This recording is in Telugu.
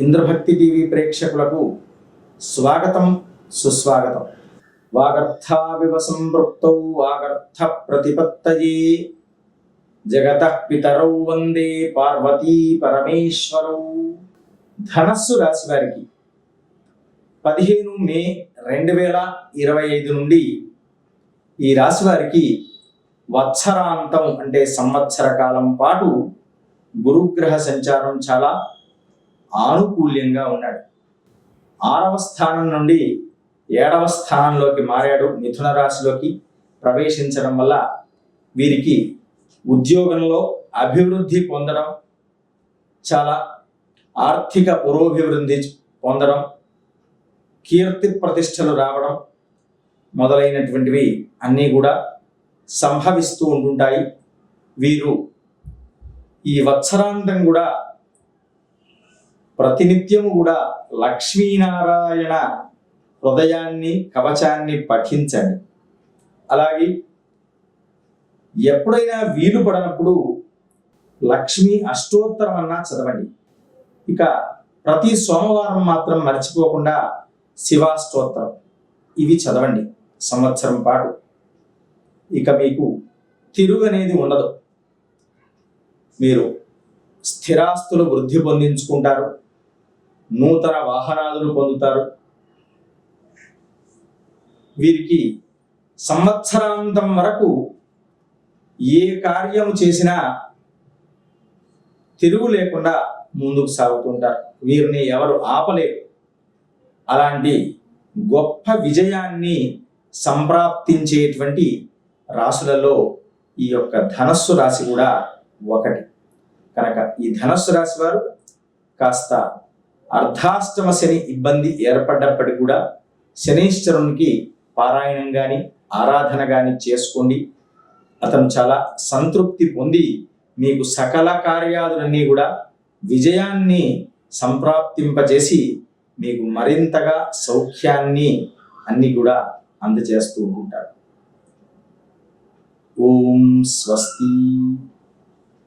ఇంద్రభక్తి టీవీ ప్రేక్షకులకు స్వాగతం సుస్వాగతం. వాగర్థావివ సంపృక్తౌ వాగర్థ ప్రతిపత్తయే. జగత పితరౌ వందే పార్వతీ పరమేశ్వరౌ. ధనస్సు రాశి వారికి పదిహేను మే రెండు వేల ఇరవై ఐదు నుండి ఈ రాశి వారికి వత్సరాంతం అంటే సంవత్సర కాలం పాటు గురుగ్రహ సంచారం చాలా ఆనుకూల్యంగా ఉన్నాడు. ఆరవ స్థానం నుండి ఏడవ స్థానంలోకి మారాడు మిథున రాశిలోకి ప్రవేశించడం వల్ల వీరికి ఉద్యోగంలో అభివృద్ధి పొందడం చాలా ఆర్థిక పురోభివృద్ధి పొందడం కీర్తి ప్రతిష్టలు రావడం మొదలైనటువంటివి అన్నీ కూడా సంభవిస్తూ ఉంటుంటాయి. వీరు ఈ వత్సరాంతం కూడా ప్రతినిత్యం కూడా లక్ష్మీనారాయణ హృదయాన్ని కవచాన్ని పఠించండి. అలాగే ఎప్పుడైనా వీలు పడనప్పుడు లక్ష్మీ అష్టోత్తరం అన్నా చదవండి. ఇక ప్రతి సోమవారం మాత్రం మర్చిపోకుండా శివాష్టోత్తరం ఇవి చదవండి సంవత్సరం పాటు. ఇక మీకు తిరుగు అనేది ఉండదు. మీరు స్థిరాస్తులు వృద్ధి పొందించుకుంటారు. నూతన వాహనాదులు పొందుతారు. వీరికి సంవత్సరాంతం వరకు ఏ కార్యం చేసినా తిరుగు లేకుండా ముందుకు సాగుతుంటారు. వీరిని ఎవరు ఆపలేరు. అలాంటి గొప్ప విజయాన్ని సంప్రాప్తించేటువంటి రాశులలో ఈ యొక్క ధనస్సు రాశి కూడా ఒకటి. కనుక ఈ ధనస్సు రాశి వారు కాస్త అర్ధాష్టమ శని ఇబ్బంది ఏర్పడ్డప్పటికీ కూడా శనీశ్వరునికి పారాయణం కానీ ఆరాధన కానీ చేసుకోండి. అతను చాలా సంతృప్తి పొంది మీకు సకల కార్యాలన్నీ కూడా విజయాన్ని సంప్రాప్తింపజేసి మీకు మరింతగా సౌఖ్యాన్ని అన్ని కూడా అందజేస్తూ ఉంటాడు. ఓం స్వస్తి.